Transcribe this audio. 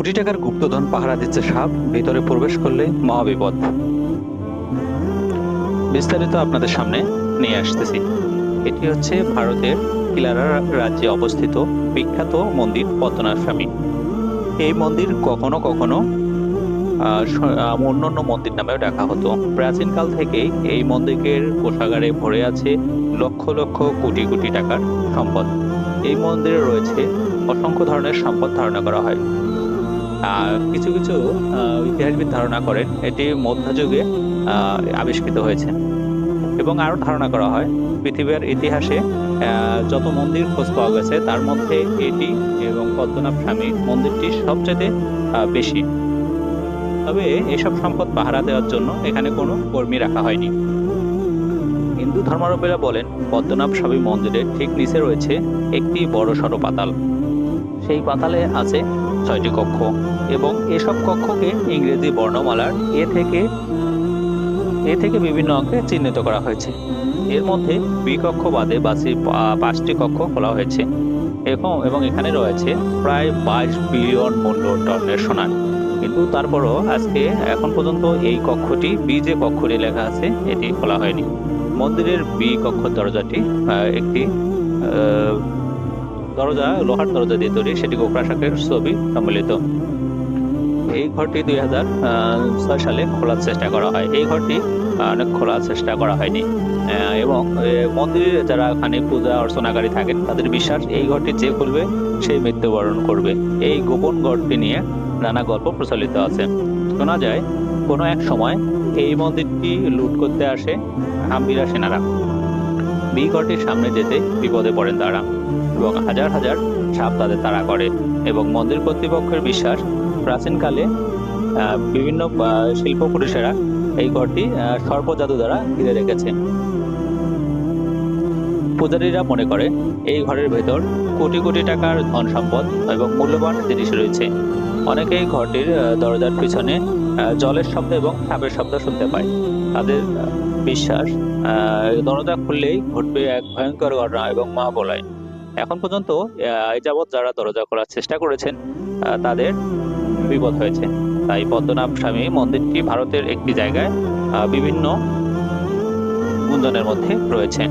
কোটি টাকার গুপ্তধন পাহারা দিচ্ছে সাপ ভিতরে প্রবেশ করলে মহাবিপদ। বিস্তারিত আপনাদের সামনে নিয়ে আসতেছি। এটি হচ্ছে ভারতের কিলারা রাজ্যে অবস্থিত বিখ্যাত মন্দির পদ্মনাথ স্বামী। এই মন্দির কখনো কখনো অন্য আহ, মন্দির নামেও ডাকা হতো। প্রাচীনকাল থেকেই এই মন্দিরের কোষাগারে ভরে আছে লক্ষ লক্ষ কোটি কোটি টাকার সম্পদ। এই মন্দিরে রয়েছে অসংখ্য ধরনের সম্পদ ধারণা করা হয়। কিছু কিছু ইতিহাসবিদ ধারণা করেন এটি মধ্যযুগে আবিষ্কৃত হয়েছে। এবং আরও ধারণা করা হয়, পৃথিবীর ইতিহাসে যত মন্দির খোঁজ পাওয়া গেছে, তার মধ্যে এটি এবং পদ্মনাভ স্বামী মন্দিরটি সবচেয়ে বেশি। তবে এসব সম্পদ পাহারা দেওয়ার জন্য এখানে কোনো কর্মী রাখা হয়নি। হিন্দু ধর্মাবলম্বীরা বলেন, পদ্মনাভ স্বামী মন্দিরের ঠিক নিচে রয়েছে একটি বড় সড়ো পাতাল। সেই পাতালে আছে ছয়টি কক্ষ এবং এসব কক্ষকে ইংরেজি বর্ণমালার এ থেকে এ থেকে বিভিন্ন অঙ্কে চিহ্নিত করা হয়েছে। এর মধ্যে বি কক্ষ বাদে পা- পাঁচটি কক্ষ খোলা হয়েছে। এবং এবং এখানে রয়েছে প্রায় বাইশ বিলিয়ন মূল্য টনের সোনা। কিন্তু তারপরও আজকে, এখন পর্যন্ত এই কক্ষটি বি যে কক্ষটি লেখা আছে, এটি খোলা হয়নি। মন্দিরের বি কক্ষ দরজাটি একটি দরজা, লোহার দরজা দিয়ে তৈরি সেটি গোপ্রাশাকের ছবি সম্মিলিত। এই ঘরটি দুই হাজার ছয় সালে খোলার চেষ্টা করা হয়। এই ঘরটি অনেক খোলার চেষ্টা করা হয়নি। এবং মন্দিরে যারা এখানে পূজা অর্চনাকারী থাকেন, তাদের বিশ্বাস এই ঘরটি যে খুলবে, সেই মৃত্যুবরণ করবে। এই গোপন ঘরটি নিয়ে নানা গল্প প্রচলিত আছে। শোনা যায়, কোনো এক সময় এই মন্দিরটি লুট করতে আসে হাম্বিরা সেনারা। বি ঘরটির সামনে যেতে বিপদে পড়েন তারা এবং হাজার হাজার সাপ তাদের তাড়া করে এবং মন্দির কর্তৃপক্ষের বিশ্বাস প্রাচীনকালে বিভিন্ন শিল্প পুরুষেরা এই ঘরটি আহ, সর্প জাদু দ্বারা ঘিরে রেখেছে। পূজারীরা মনে করে, এই ঘরের ভেতর কোটি কোটি টাকার ধন সম্পদ এবং মূল্যবান জিনিস রয়েছে। অনেকেই ঘরটির দরজার পিছনে জলের শব্দ এবং সাপের শব্দ শুনতে পায়। তাদের বিশ্বাস দরজা খুললেই ঘটবে এক ভয়ঙ্কর ঘটনা এবং মহাবলয় এখন পর্যন্ত এই যাবৎ যারা দরজা খোলার চেষ্টা করেছেন তাদের বিপদ হয়েছে। তাই পদ্মনাভ স্বামী মন্দিরটি ভারতের একটি জায়গায় বিভিন্ন গুঞ্জনের মধ্যে রয়েছে